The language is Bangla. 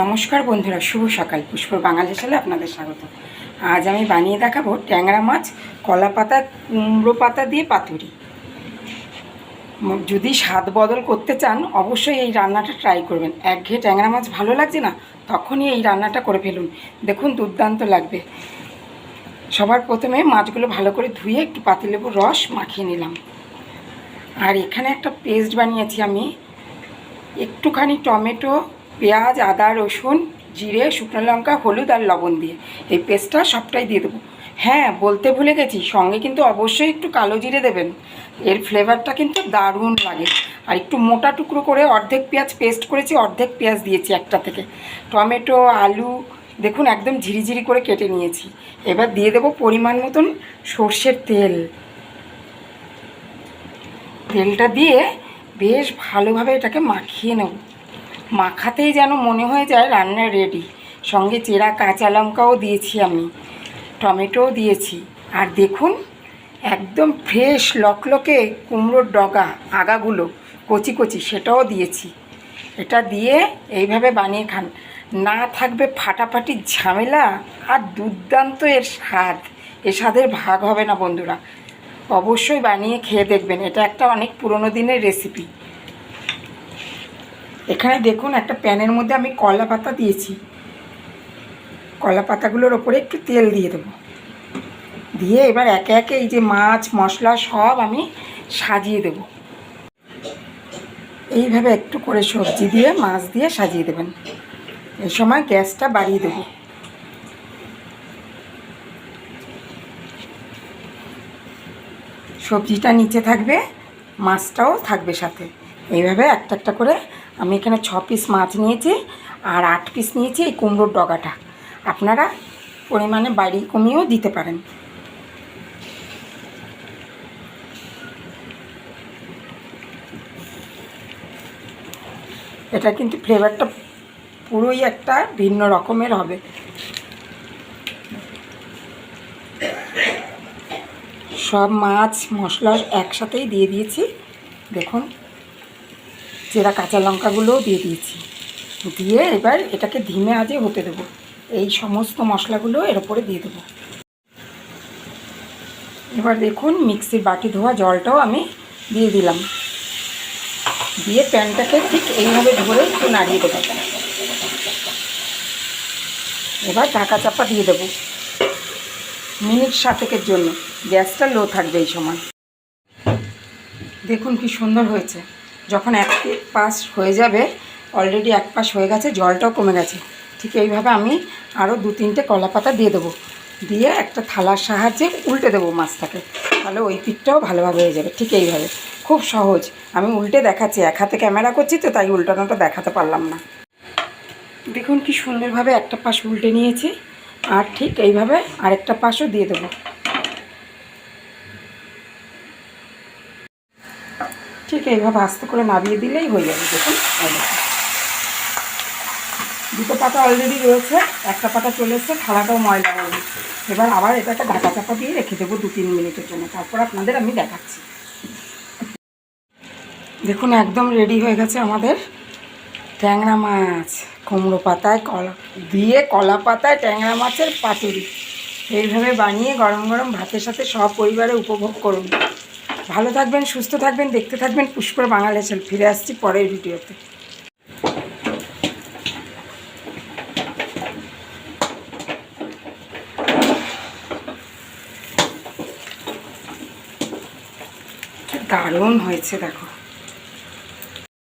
নমস্কার বন্ধুরা, শুভ সকাল। পুষ্পর বাঙালি সালে আপনাদের স্বাগত। আজ আমি বানিয়ে দেখাবো ট্যাংরা মাছ, কলা পাতা, কুমড়ো পাতা দিয়ে পাতুরি। যদি স্বাদ বদল করতে চান, অবশ্যই এই রান্নাটা ট্রাই করবেন। একঘেয়ে ট্যাংরা মাছ ভালো লাগছে না? তখনই এই রান্নাটা করে ফেলুন। দেখুন, দুর্দান্ত লাগবে। সবার প্রথমে মাছগুলো ভালো করে ধুয়ে একটু পাতিলেবুর রস মাখিয়ে নিলাম। আর এখানে একটা পেস্ট বানিয়েছি আমি। একটুখানি টমেটো পেঁয়াজ, আদা, রসুন, জিরে, শুকনো লঙ্কা, হলুদ আর লবণ দিয়ে। এই পেস্টটা সবটাই দিয়ে দেবো। হ্যাঁ বলতে ভুলে গেছি, সঙ্গে কিন্তু অবশ্যই একটু কালো জিরে দেবেন। এর ফ্লেভারটা কিন্তু দারুণ লাগে। আর একটু মোটা টুকরো করে অর্ধেক পেঁয়াজ পেস্ট করেছি, অর্ধেক পেঁয়াজ দিয়েছি একটা থেকে। টমেটো, আলু, দেখুন একদম ঝিরিঝিরি করে কেটে নিয়েছি। এবার দিয়ে দেবো পরিমাণ মতন সর্ষের তেল। তেলটা দিয়ে বেশ ভালোভাবে এটাকে মাখিয়ে নেব। মাখাতেই যেন মনে হয়ে যায় রান্না রেডি সঙ্গে চেরা কাঁচা লঙ্কাও দিয়েছি আমি। টমেটোও দিয়েছি। আর দেখুন, একদম ফ্রেশ লকলকে কুমড়োর ডগা, আগাগুলো, কচি কচি, সেটাও দিয়েছি। এটা দিয়ে এইভাবে বানিয়ে খান। না থাকবে ফাটাফাটি ঝামেলা আর দুর্দান্ত এর স্বাদ। এ স্বাদের ভাগ হবে না বন্ধুরা। অবশ্যই বানিয়ে খেয়ে দেখবেন। এটা একটা অনেক পুরনো দিনের রেসিপি এখানে দেখুন, একটা প্যানের মধ্যে আমি কলা পাতা দিয়েছি। কলা পাতাগুলোর ওপরে একটু তেল দিয়ে দেবো। দিয়ে এবার একে একে এই যে মাছ, মশলা সব আমি সাজিয়ে দেব। এইভাবে একটু করে সবজি দিয়ে, মাছ দিয়ে সাজিয়ে দেবেন। এই সময় গ্যাসটা বাড়িয়ে দেবো। সবজিটা নিচে থাকবে, মাছটাও থাকবে সাথে। এইভাবে একটা একটা করে আমি এখানে ছ পিস মাছ নিয়েছি আর আট পিস নিয়েছি এই কুমড়োর ডগাটা। আপনারা পরিমাণে বাড়ি কমিয়েও দিতে পারেন। এটা কিন্তু ফ্লেভারটা পুরোই একটা ভিন্ন রকমের হবে। সব মাছ, মশলা একসাথেই দিয়ে দিয়েছি। দেখুন। চেরা কাঁচা লঙ্কাগুলোও দিয়ে দিয়েছি। দিয়ে এবার এটাকে ধিমে আজে হতে দেবো। এই সমস্ত মশলাগুলো এর ওপরে দিয়ে দেবো। এবার দেখুন, মিক্সির বাটি ধোয়া জলটাও আমি দিয়ে দিলাম। দিয়ে প্যানটাকে ঠিক এইভাবে ধরে একটু নাড়িয়ে দেবো। এবার ঢাকা চাপা দিয়ে দেবো। মিনিট সাতেকের জন্য। গ্যাসটা লো থাকবে এই সময়। দেখুন কি সুন্দর হয়েছে। যখন এক পাশ হয়ে যাবে অলরেডি এক পাশ হয়ে গেছে, জলটাও কমে গেছে। ঠিক এইভাবে আমি আরও দু তিনটে কলা পাতা দিয়ে দেবো। দিয়ে একটা থালার সাহায্যে উল্টে দেবো মাছটাকে। তাহলে ওই পিঠটাও ভালোভাবে হয়ে যাবে। ঠিক এইভাবে। খুব সহজ। আমি উল্টে দেখাচ্ছি। এক হাতে ক্যামেরা করছি তো, তাই উল্টানোটা দেখাতে পারলাম না। দেখুন কি সুন্দরভাবে একটা পাশ উল্টে নিয়েছি। আর ঠিক এইভাবে আরেকটা পাশও দিয়ে দেবো। ঠিক এইভাবে আস্তে করে নামিয়ে দিলেই হয়ে যাবে, দেখুন। দুটো পাতা অলরেডি রয়েছে, একটা পাতা চলে এসছে, থালাটাও ময়লা হবে এবার আবার এটাকে ঢাকা চাপা দিয়ে রেখে দেবো দু তিন মিনিটের জন্য। তারপর আপনাদের আমি দেখাচ্ছি। দেখুন, একদম রেডি হয়ে গেছে আমাদের ট্যাংরা মাছ। কুমড়ো পাতায় কলা, দিয়ে কলা পাতায় ট্যাংরা মাছের পাতুরি। এইভাবে বানিয়ে গরম গরম ভাতের সাথে সব পরিবারে উপভোগ করুন। ভালো থাকবেন, সুস্থ থাকবেন, দেখতে থাকবেন। পুষ্কর বাংলাদেশের ফিরে আসছি পরের ভিডিওতে। দারুণ হয়েছে, দেখো।